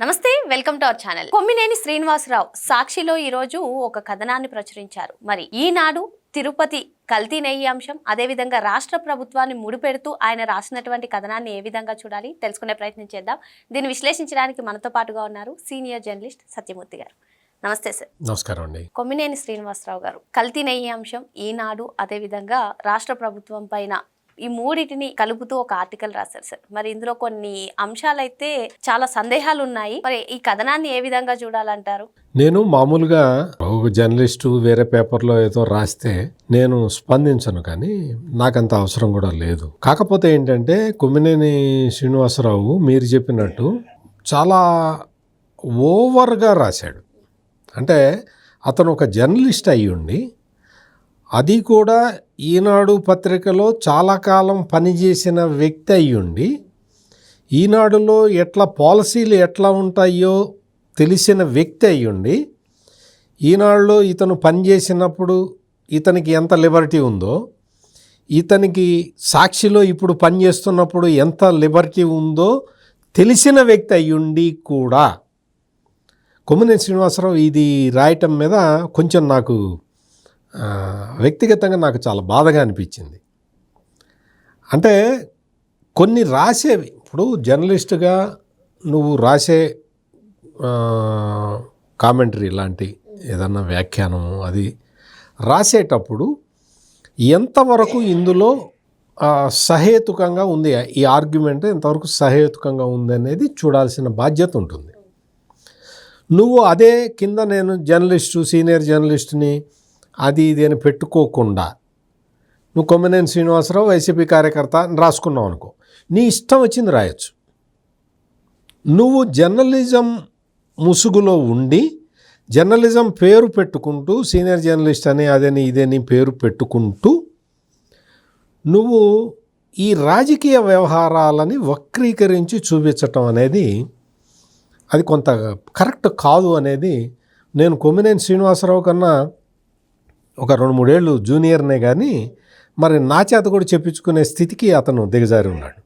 నమస్తే welcome to our channel. Kommineni Srinivasarao సాక్షిలో ఈ రోజు ఒక కథనాన్ని ప్రచురించారు. మరి ఈనాడు తిరుపతి కల్తీ నెయ్యి అంశం అదేవిధంగా రాష్ట్ర ప్రభుత్వాన్ని ముడిపెడుతూ ఆయన రాసినటువంటి కథనాన్ని ఏ విధంగా చూడాలి తెలుసుకునే ప్రయత్నం చేద్దాం. దీన్ని విశ్లేషించడానికి మనతో పాటుగా ఉన్నారు సీనియర్ జర్నలిస్ట్ సత్యమూర్తి గారు. నమస్తే సార్. నమస్కారం అండి. కొమ్మినేని శ్రీనివాసరావు గారు కల్తీ నెయ్యి అంశం ఈనాడు అదేవిధంగా రాష్ట్ర ప్రభుత్వం పైన ఈ మూడిటిని కలుపుతూ ఒక ఆర్టికల్ రాశారు సార్. మరి ఇందులో కొన్ని అంశాలైతే చాలా సందేహాలు ఉన్నాయి మరి ఈ కథనాన్ని ఏ విధంగా చూడాలంటారు? నేను మామూలుగా ఒక జర్నలిస్టు వేరే పేపర్లో ఏదో రాస్తే నేను స్పందించను కానీ నాకంత అవసరం కూడా లేదు. కాకపోతే ఏంటంటే కుమ్మినేని శ్రీనివాసరావు మీరు చెప్పినట్టు చాలా ఓవర్గా రాశాడు. అంటే అతను ఒక జర్నలిస్ట్ అయ్యుండి ఉండి అది కూడా ఈనాడు పత్రికలో చాలా కాలం పనిచేసిన వ్యక్తి అయ్యుండి ఈనాడులో ఎట్లా పాలసీలు ఎట్లా ఉంటాయో తెలిసిన వ్యక్తి అయ్యుండి ఈనాడులో ఇతను పనిచేసినప్పుడు ఇతనికి ఎంత లిబర్టీ ఉందో ఇతనికి సాక్షిలో ఇప్పుడు పనిచేస్తున్నప్పుడు ఎంత లిబర్టీ ఉందో తెలిసిన వ్యక్తి అయ్యుండి కూడా. కొమ్మినేని శ్రీనివాసరావు ఇది రాయటం మీద కొంచెం నాకు వ్యక్తిగతంగా నాకు చాలా బాధగా అనిపించింది. అంటే కొన్ని రాసేవి ఇప్పుడు జర్నలిస్టుగా నువ్వు రాసే కామెంటరీ లాంటి ఏదన్నా వ్యాఖ్యానము అది రాసేటప్పుడు ఎంతవరకు ఇందులో సహేతుకంగా ఉంది? ఈ ఆర్గ్యుమెంట్ ఎంతవరకు సహేతుకంగా ఉంది అనేది చూడాల్సిన బాధ్యత ఉంటుంది. నువ్వు అదే కింద నేను జర్నలిస్టు సీనియర్ జర్నలిస్ట్ని అది ఇది అని పెట్టుకోకుండా. నువ్వు కొమ్మినేని శ్రీనివాసరావు వైసీపీ కార్యకర్త అని రాసుకున్నావు అనుకో. నీ ఇష్టం వచ్చింది రాయొచ్చు. నువ్వు జర్నలిజం ముసుగులో ఉండి జర్నలిజం పేరు పెట్టుకుంటూ సీనియర్ జర్నలిస్ట్ అని అదని ఇదని పేరు పెట్టుకుంటూ నువ్వు ఈ రాజకీయ వ్యవహారాలని వక్రీకరించి చూపించటం అనేది అది కొంత కరెక్ట్ కాదు అనేది నేను కొమ్మినేని శ్రీనివాసరావు కన్నా ఒక రెండు మూడేళ్ళు జూనియర్నే కానీ మరి నా చేత కూడా చెప్పించుకునే స్థితికి అతను దిగజారి ఉన్నాడు.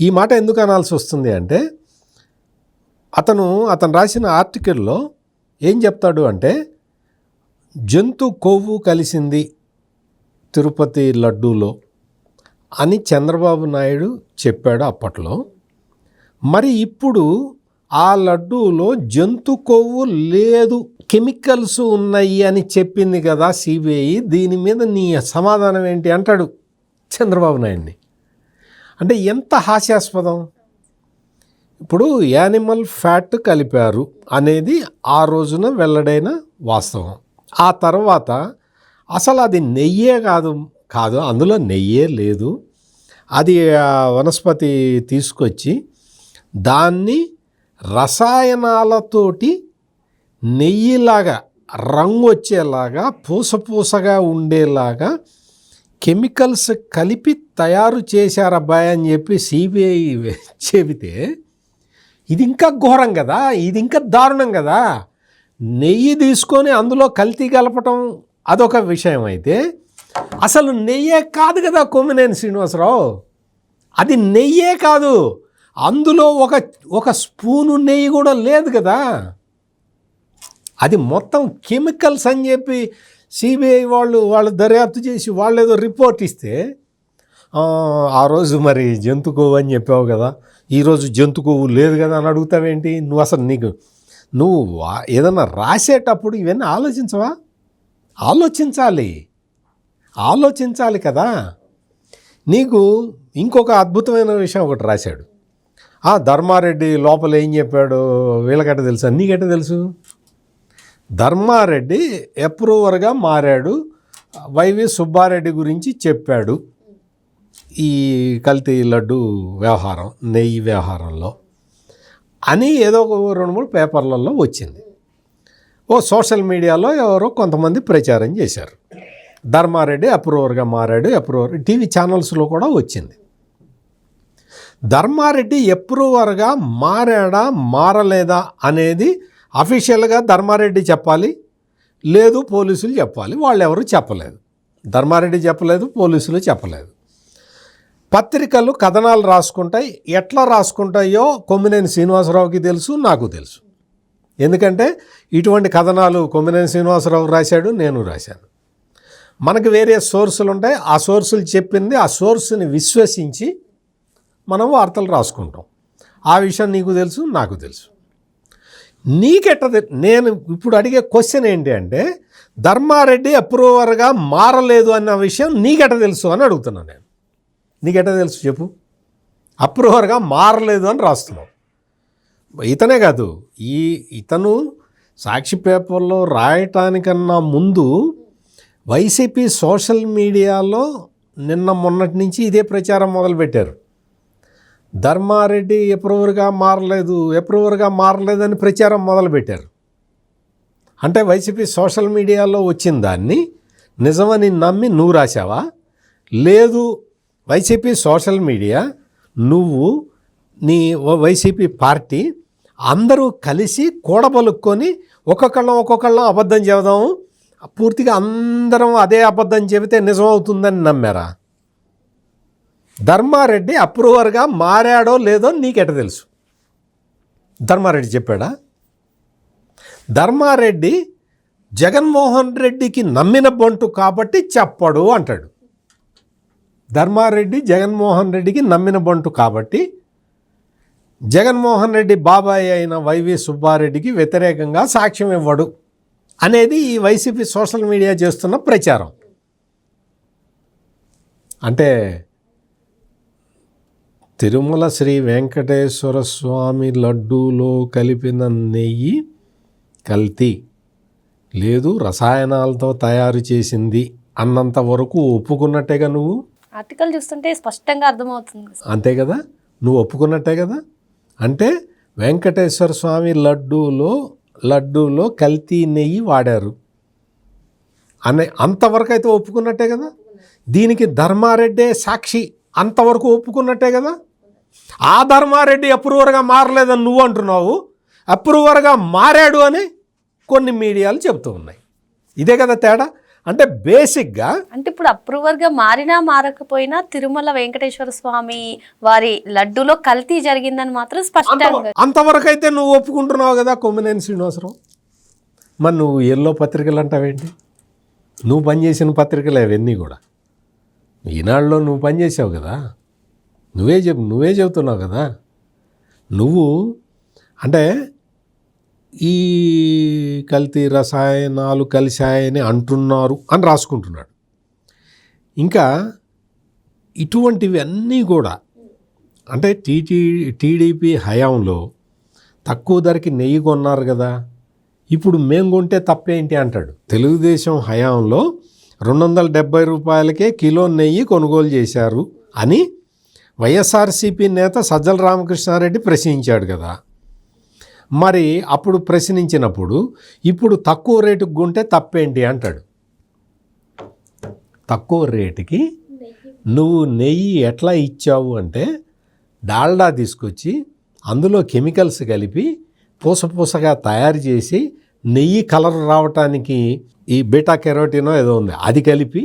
ఈ మాట ఎందుకు అనాల్సి వస్తుంది అంటే అతను అతను రాసిన ఆర్టికల్లో ఏం చెప్తాడు అంటే జంతు కొవ్వు కలిసింది తిరుపతి లడ్డూలో అని చంద్రబాబు నాయుడు చెప్పాడు అప్పట్లో. మరి ఇప్పుడు ఆ లడ్డూలో జంతు కొవ్వు లేదు కెమికల్స్ ఉన్నాయి అని చెప్పింది కదా సిబిఐ. దీని మీద నీ సమాధానం ఏంటి అంటాడు చంద్రబాబు నాయుడిని. అంటే ఎంత హాస్యాస్పదం? ఇప్పుడు యానిమల్ ఫ్యాట్ కలిపారు అనేది ఆ రోజున వెల్లడైన వాస్తవం. ఆ తర్వాత అసలు అది నెయ్యే కాదు కాదు అందులో నెయ్యే లేదు. అది వనస్పతి తీసుకొచ్చి దాన్ని రసాయనాలతోటి నెయ్యిలాగా రంగు వచ్చేలాగా పూసపూసగా ఉండేలాగా కెమికల్స్ కలిపి తయారు చేశారబ్బాయి అని చెప్పి సిబిఐ చెబితే ఇది ఇంకా ఘోరం కదా ఇది ఇంకా దారుణం కదా. నెయ్యి తీసుకొని అందులో కల్తీ కలపటం అదొక విషయం అయితే అసలు నెయ్యే కాదు కదా కొమ్మినేని శ్రీనివాసరావు. అది నెయ్యే కాదు. అందులో ఒక ఒక స్పూను నెయ్యి కూడా లేదు కదా. అది మొత్తం కెమికల్స్ అని చెప్పి సిబిఐ వాళ్ళు వాళ్ళు దర్యాప్తు చేసి వాళ్ళు ఏదో రిపోర్ట్ ఇస్తే ఆ, రోజు మరి జంతు కొవ్వు అని చెప్పావు కదా. ఈరోజు జంతు కొవ్వు లేదు కదా అని అడుగుతావేంటి? నువ్వు అసలు నీకు నువ్వు వా- రాసేటప్పుడు ఇవన్నీ ఆలోచించవా? ఆలోచించాలి. ఆలోచించాలి కదా. నీకు ఇంకొక అద్భుతమైన విషయం ఒకటి రాశాడు. ధర్మారెడ్డి లోపల ఏం చెప్పాడు వీళ్ళకట్ట తెలుసా? నీకెట్ట తెలుసు? ధర్మారెడ్డి అప్రూవర్గా మారాడు. వైవి సుబ్బారెడ్డి గురించి చెప్పాడు. ఈ కల్తీ లడ్డు వ్యవహారం నెయ్యి వ్యవహారంలో అని ఏదో ఒక రెండు మూడు పేపర్లలో వచ్చింది. ఓ సోషల్ మీడియాలో ఎవరో కొంతమంది ప్రచారం చేశారు. ధర్మారెడ్డి అప్రూవర్గా మారాడు అప్రూవర్ టీవీ ఛానల్స్లో కూడా వచ్చింది. ధర్మారెడ్డి ఎప్రూవర్గా మారాడా మారలేదా అనేది అఫీషియల్గా ధర్మారెడ్డి చెప్పాలి. లేదు పోలీసులు చెప్పాలి. వాళ్ళు ఎవరు చెప్పలేదు. ధర్మారెడ్డి చెప్పలేదు పోలీసులు చెప్పలేదు. పత్రికలు కథనాలు రాసుకుంటాయి. ఎట్లా రాసుకుంటాయో కొమ్మినేని శ్రీనివాసరావుకి తెలుసు నాకు తెలుసు. ఎందుకంటే ఇటువంటి కథనాలు కొమ్మినేని శ్రీనివాసరావు రాశాడు నేను రాశాను. మనకు వేరే సోర్సులు ఉంటాయి. ఆ సోర్సులు చెప్పింది ఆ సోర్సుని విశ్వసించి మనం వార్తలు రాసుకుంటాం. ఆ విషయం నీకు తెలుసు నాకు తెలుసు. నీకెట్ట తె- నేను ఇప్పుడు అడిగే క్వశ్చన్ ఏంటి అంటే ధర్మారెడ్డి అప్రూవర్గా మారలేదు అన్న విషయం నీకెట తెలుసు అని అడుగుతున్నాను నేను. నీకెట తెలుసు చెప్పు. అప్రూవర్గా మారలేదు అని రాస్తున్నావు. ఇతనే కాదు ఈ ఇతను సాక్షి పేపర్లో రాయటానికన్నా ముందు వైసీపీ సోషల్ మీడియాలో నిన్న మొన్నటి నుంచి ఇదే ప్రచారం మొదలుపెట్టారు. ధర్మారెడ్డి ఎప్రూవర్గా మారలేదు ఎప్రూవర్గా మారలేదని ప్రచారం మొదలుపెట్టారు. అంటే వైసీపీ సోషల్ మీడియాలో వచ్చిన దాన్ని నిజమని నమ్మి నువ్వు రాశావా? లేదు వైసీపీ సోషల్ మీడియా నువ్వు నీ వైసీపీ పార్టీ అందరూ కలిసి కూడబలుక్కొని ఒక్కొక్కళ్ళం ఒక్కొక్కళ్ళం అబద్ధం చెబుదాము పూర్తిగా అందరం అదే అబద్ధం చెబితే నిజం అవుతుందని నమ్మారా? ధర్మారెడ్డి అప్రూవర్గా మారాడో లేదో నీకెట తెలుసు. ధర్మారెడ్డి చెప్పాడా? ధర్మారెడ్డి జగన్మోహన్ రెడ్డికి నమ్మిన బొంటు కాబట్టి చెప్పడు అంటాడు. ధర్మారెడ్డి జగన్మోహన్ రెడ్డికి నమ్మిన బొంటు కాబట్టి జగన్మోహన్ రెడ్డి బాబాయ్ అయిన వైవి సుబ్బారెడ్డికి వ్యతిరేకంగా సాక్ష్యం ఇవ్వడు అనేది ఈ వైసీపీ సోషల్ మీడియా చేస్తున్న ప్రచారం. అంటే తిరుమల శ్రీ వెంకటేశ్వర స్వామి లడ్డూలో కలిపిన నెయ్యి కల్తీ. లేదు రసాయనాలతో తయారు చేసింది అన్నంత వరకు ఒప్పుకున్నట్టేగా నువ్వు? ఆర్టికల్ చూస్తుంటే స్పష్టంగా అర్థమవుతుంది. అంతే కదా? నువ్వు ఒప్పుకున్నట్టే కదా? అంటే వెంకటేశ్వర స్వామి లడ్డూలో లడ్డూలో కల్తీ నెయ్యి వాడారు. అనే అంతవరకు అయితే ఒప్పుకున్నట్టే కదా? దీనికి ధర్మారెడ్డే సాక్షి అంతవరకు ఒప్పుకున్నట్టే కదా? ఆ ధర్మారెడ్డి అప్రూవర్గా మారలేదని నువ్వు అంటున్నావు అప్రూవర్గా మారాడు అని కొన్ని మీడియాలు చెబుతూ ఉన్నాయి. ఇదే కదా తేడా? అంటే బేసిక్గా అంటే ఇప్పుడు అప్రూవర్గా మారినా మారకపోయినా తిరుమల వెంకటేశ్వర స్వామి వారి లడ్డూలో కల్తీ జరిగిందని మాత్రం స్పష్టంగా అంతవరకు అయితే నువ్వు ఒప్పుకుంటున్నావు కదా కొమ్మినేని శ్రీనివాసరావు? మరి నువ్వు ఎల్లో పత్రికలు అంటావేంటి? నువ్వు పనిచేసిన పత్రికలు అవన్నీ కూడా. ఈనాడులో నువ్వు పనిచేసావు కదా. నువ్వే చెప్ నువ్వే చెబుతున్నావు కదా. నువ్వు అంటే ఈ కల్తీ రసాయనాలు కలిశాయని అంటున్నారు అని రాసుకుంటున్నాడు. ఇంకా ఇటువంటివి అన్నీ కూడా అంటే టీటీ టీడీపీ హయాంలో తక్కువ ధరకి నెయ్యి కొన్నారు కదా. ఇప్పుడు మేము కొంటే తప్పేంటి అంటాడు. తెలుగుదేశం హయాంలో రెండు వందల డెబ్బై రూపాయలకే కిలో నెయ్యి కొనుగోలు చేశారు అని వైఎస్ఆర్సీపీ నేత సజ్జల రామకృష్ణారెడ్డి ప్రశ్నించాడు కదా. మరి అప్పుడు ప్రశ్నించినప్పుడు ఇప్పుడు తక్కువ రేటుకు కొంటే తప్పేంటి అంటాడు. తక్కువ రేటుకి నువ్వు నెయ్యి ఎట్లా ఇచ్చావు అంటే డాల్డా తీసుకొచ్చి అందులో కెమికల్స్ కలిపి పూస పూసగా తయారు చేసి నెయ్యి కలర్ రావటానికి ఈ బీటా కెరోటినో ఏదో ఉంది అది కలిపి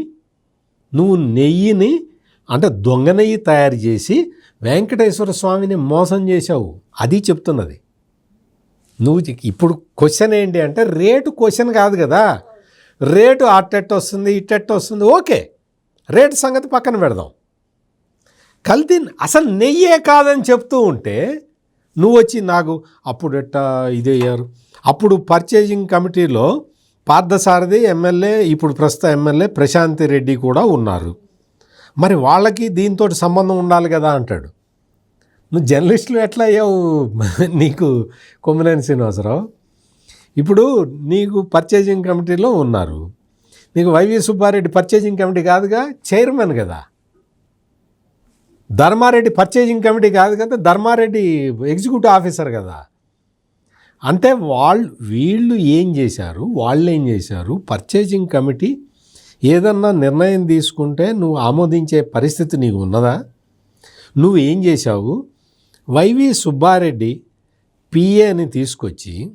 నువ్వు నెయ్యిని అంటే దొంగ నెయ్యి తయారు చేసి వెంకటేశ్వర స్వామిని మోసం చేశావు. అది చెప్తున్నది. నువ్వు ఇప్పుడు క్వశ్చన్ ఏంటి అంటే రేటు క్వశ్చన్ కాదు కదా. రేటు అట్టెట్ వస్తుంది ఇట్టెట్ వస్తుంది ఓకే. రేటు సంగతి పక్కన పెడదాం. కల్తీ అసలు నెయ్యే కాదని చెప్తూ ఉంటే నువ్వు వచ్చి నాకు అప్పుడు ఎట్టా ఇదయ్యారు అప్పుడు పర్చేజింగ్ కమిటీలో పార్థసారథి ఎమ్మెల్యే ఇప్పుడు ప్రస్తుత ఎమ్మెల్యే ప్రశాంతి రెడ్డి కూడా ఉన్నారు. మరి వాళ్ళకి దీంతో సంబంధం ఉండాలి కదా అంటాడు. నువ్వు జర్నలిస్టులు ఎట్లా అయ్యావు నీకు కొమ్మినేని శ్రీనివాసరావు? ఇప్పుడు నీకు పర్చేజింగ్ కమిటీలో ఉన్నారు. నీకు వైవి సుబ్బారెడ్డి పర్చేజింగ్ కమిటీ కాదుగా చైర్మన్ కదా. ధర్మారెడ్డి పర్చేజింగ్ కమిటీ కాదు కదా ధర్మారెడ్డి ఎగ్జిక్యూటివ్ ఆఫీసర్ కదా. అంటే వాళ్ళు వీళ్ళు ఏం చేశారు వాళ్ళు ఏం చేశారు? పర్చేజింగ్ కమిటీ ఏదన్నా నిర్ణయం తీసుకుంటే నువ్వు ఆమోదించే పరిస్థితి నీకు ఉన్నదా? నువ్వు ఏం చేశావు? వైవి సుబ్బారెడ్డి పిఏని తీసుకొచ్చి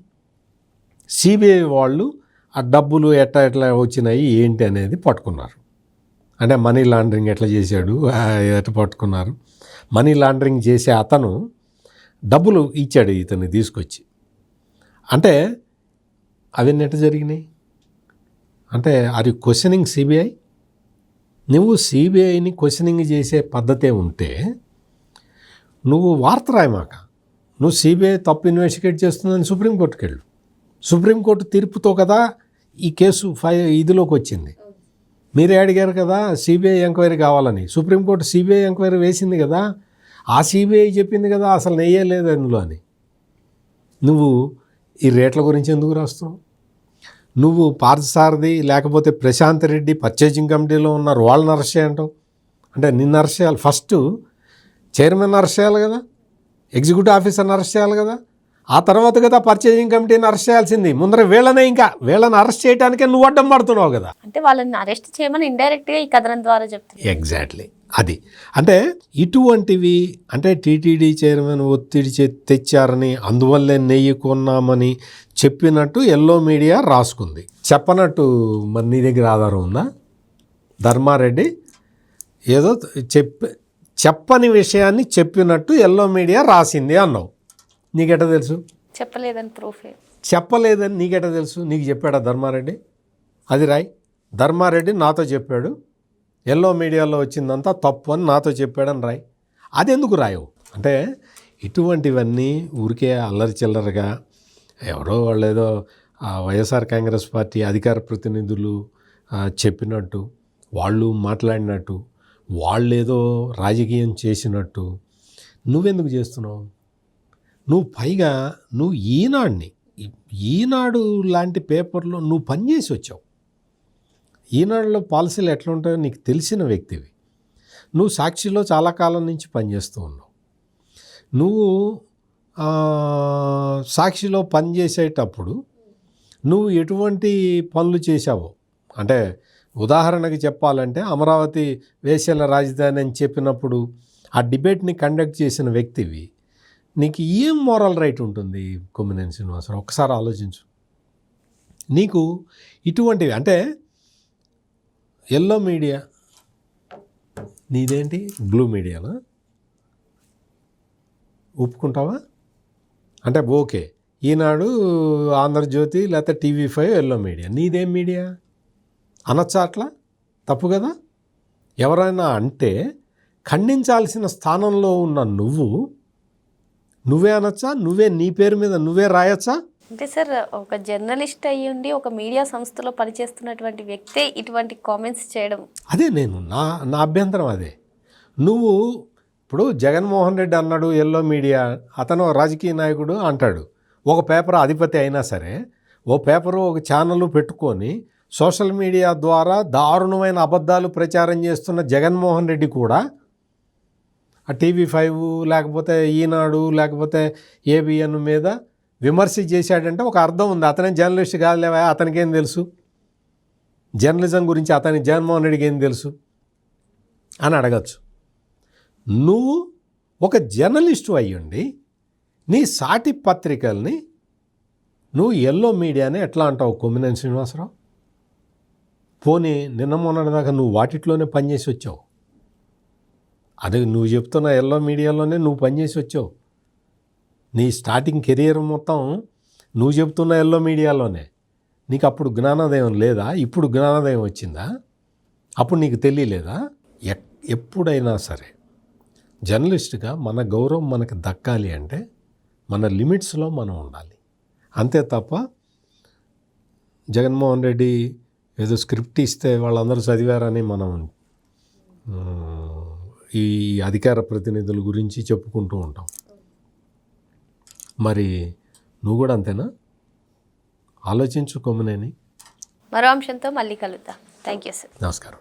సిబిఐ వాళ్ళు ఆ డబ్బులు ఎట్లా ఎట్లా వచ్చినాయి ఏంటి అనేది పట్టుకున్నారు. అంటే మనీ లాండరింగ్ ఎట్లా చేశాడు ఎట్లా పట్టుకున్నారు. మనీ లాండరింగ్ చేసే అతను డబ్బులు ఇచ్చాడు ఇతన్ని తీసుకొచ్చి. అంటే అవన్నీ ఎట్లా జరిగినాయి? అంటే అది క్వశ్చనింగ్ సిబిఐ నువ్వు సిబిఐని క్వశ్చనింగ్ చేసే పద్ధతే ఉంటే నువ్వు వార్త రాయమాక. నువ్వు సిబిఐ తప్పు ఇన్వెస్టిగేట్ చేస్తుందని సుప్రీంకోర్టుకి వెళ్ళు. సుప్రీంకోర్టు తీర్పుతో కదా ఈ కేసు ఫై ఇదిలోకి వచ్చింది. మీరే అడిగారు కదా సిబిఐ ఎంక్వైరీ కావాలని. సుప్రీంకోర్టు సిబిఐ ఎంక్వైరీ వేసింది కదా. ఆ సిబిఐ చెప్పింది కదా అసలు నెయ్యే లేదు అందులో అని. నువ్వు ఈ రేట్ల గురించి ఎందుకు రాస్తున్నావు? నువ్వు పార్థసారథి లేకపోతే ప్రశాంత్ రెడ్డి పర్చేజింగ్ కమిటీలో ఉన్నారు వాళ్ళని అరెస్ట్ చేయంటావు అంటే నిన్ను అరెస్ట్ చేయాలి ఫస్ట్ చైర్మన్ అరెస్ట్ చేయాలి కదా? ఎగ్జిక్యూటివ్ ఆఫీసర్ని అరెస్ట్ చేయాలి కదా? ఆ తర్వాత కదా పర్చేజింగ్ కమిటీని అరెస్ట్ చేయాల్సింది. ముందర వీళ్ళనే ఇంకా. వీళ్ళని అరెస్ట్ చేయడానికే నువ్వు అడ్డం పడుతున్నావు కదా. అంటే వాళ్ళని అరెస్ట్ చేయమని ఇండైరెక్ట్గా ఈ కథనం ద్వారా చెప్తున్నారు. ఎగ్జాక్ట్లీ అది. అంటే ఇటువంటివి అంటే టీటీడీ చైర్మన్ ఒత్తిడి చే తెచ్చారని అందువల్లే నెయ్యి కొన్నామని చెప్పినట్టు ఎల్లో మీడియా రాసుకుంది. చెప్పనట్టు మరి నీ దగ్గర ఆధారం ఉందా? ధర్మారెడ్డి ఏదో చెప్ప చెప్పని విషయాన్ని చెప్పినట్టు ఎల్లో మీడియా రాసింది అన్నావు. నీకెట తెలుసు? చెప్పలేదని ప్రూఫ్ చెప్పలేదని నీకెట తెలుసు? నీకు చెప్పాడా ధర్మారెడ్డి? అది రాయ్. ధర్మారెడ్డి నాతో చెప్పాడు. ఎల్లో మీడియాలో వచ్చిందంతా తప్పు అని నాతో చెప్పాడని రాయ్. అది ఎందుకు రాయవు? అంటే ఇటువంటివన్నీ ఊరికే అల్లరి చిల్లరగా ఎవరో వాళ్ళు ఏదో వైఎస్ఆర్ కాంగ్రెస్ పార్టీ అధికార ప్రతినిధులు చెప్పినట్టు వాళ్ళు మాట్లాడినట్టు వాళ్ళు ఏదో రాజకీయం చేసినట్టు నువ్వెందుకు చేస్తున్నావు? నువ్వు పైగా నువ్వు ఈనాడిని ఈనాడు లాంటి పేపర్లో నువ్వు పనిచేసి వచ్చావు. ఈనాడులో పాలసీలు ఎట్లా ఉంటాయో నీకు తెలిసిన వ్యక్తివి. నువ్వు సాక్షిలో చాలా కాలం నుంచి పనిచేస్తూ ఉన్నావు. నువ్వు సాక్షిలో పనిచేసేటప్పుడు నువ్వు ఎటువంటి పనులు చేశావో? అంటే ఉదాహరణకి చెప్పాలంటే అమరావతి వేసేల రాజధాని అని చెప్పినప్పుడు ఆ డిబేట్ని కండక్ట్ చేసిన వ్యక్తివి నీకు ఏం మోరల్ రైట్ ఉంటుంది? కొమ్మినేని శ్రీనివాసరావు ఒకసారి ఆలోచించు. నీకు ఇటువంటివి అంటే ఎల్లో మీడియా నీదేంటి? బ్లూ మీడియానా? ఒప్పుకుంటావా? అంటే ఓకే. ఈనాడు ఆంధ్రజ్యోతి లేకపోతే టీవీ ఫైవ్ ఎల్లో మీడియా. నీదేం మీడియా? అనొచ్చా అట్లా? తప్పు కదా? ఎవరైనా అంటే ఖండించాల్సిన స్థానంలో ఉన్న నువ్వు నువ్వే అనొచ్చా? నువ్వే నీ పేరు మీద నువ్వే రాయొచ్చా? అంటే సార్ ఒక జర్నలిస్ట్ అయ్యి ఉండి ఒక మీడియా సంస్థలో పనిచేస్తున్నటువంటి వ్యక్తే ఇటువంటి కామెంట్స్ చేయడం. అదే నేను నా నా అభ్యంతరం అదే. నువ్వు ఇప్పుడు జగన్మోహన్ రెడ్డి అన్నాడు ఎల్లో మీడియా అతను రాజకీయ నాయకుడు అంటాడు. ఒక పేపర్ అధిపతి అయినా సరే ఓ పేపరు ఒక ఛానల్ పెట్టుకొని సోషల్ మీడియా ద్వారా దారుణమైన అబద్ధాలు ప్రచారం చేస్తున్న జగన్మోహన్ రెడ్డి కూడా ఆ టీవీ ఫైవ్ లేకపోతే ఈనాడు లేకపోతే ఏబిఎన్ మీద విమర్శ చేశాడంటే ఒక అర్థం ఉంది. అతనే జర్నలిస్ట్ కాదులేవా అతనికేం తెలుసు? జర్నలిజం గురించి అతని జగన్మోహన్ రెడ్డికి ఏం తెలుసు? అని అడగచ్చు. నువ్వు ఒక జర్నలిస్టు అయ్యుండి నీ సాటి పత్రికల్ని నువ్వు ఎల్లో మీడియాని ఎట్లా అంటావు కొమ్మినేని శ్రీనివాసరావు? పోనీ నిన్న మొన్నటిదాకా నువ్వు వాటిట్లోనే పనిచేసి వచ్చావు. అది నువ్వు చెప్తున్న ఎల్లో మీడియాలోనే నువ్వు పనిచేసి వచ్చావు. నీ స్టార్టింగ్ కెరియర్ మొత్తం నువ్వు చెప్తున్న ఎల్లో మీడియాలోనే. నీకు అప్పుడు జ్ఞానోదయం లేదా? ఇప్పుడు జ్ఞానోదయం వచ్చిందా? అప్పుడు నీకు తెలియలేదా? ఎప్పుడైనా సరే జర్నలిస్ట్గా మన గౌరవం మనకు దక్కాలి అంటే మన లిమిట్స్లో మనం ఉండాలి. అంతే తప్ప జగన్మోహన్ రెడ్డి ఏదో స్క్రిప్ట్ ఇస్తే వాళ్ళందరూ చదివారని మనం ఈ అధికార ప్రతినిధుల గురించి చెప్పుకుంటూ ఉంటాం. మరి నువ్వు కూడా అంతేనా? ఆలోచించు కొమ్మనేని. మరో అంశంతో మళ్ళీ కలుద్దాం. థ్యాంక్ యూ సార్ నమస్కారం.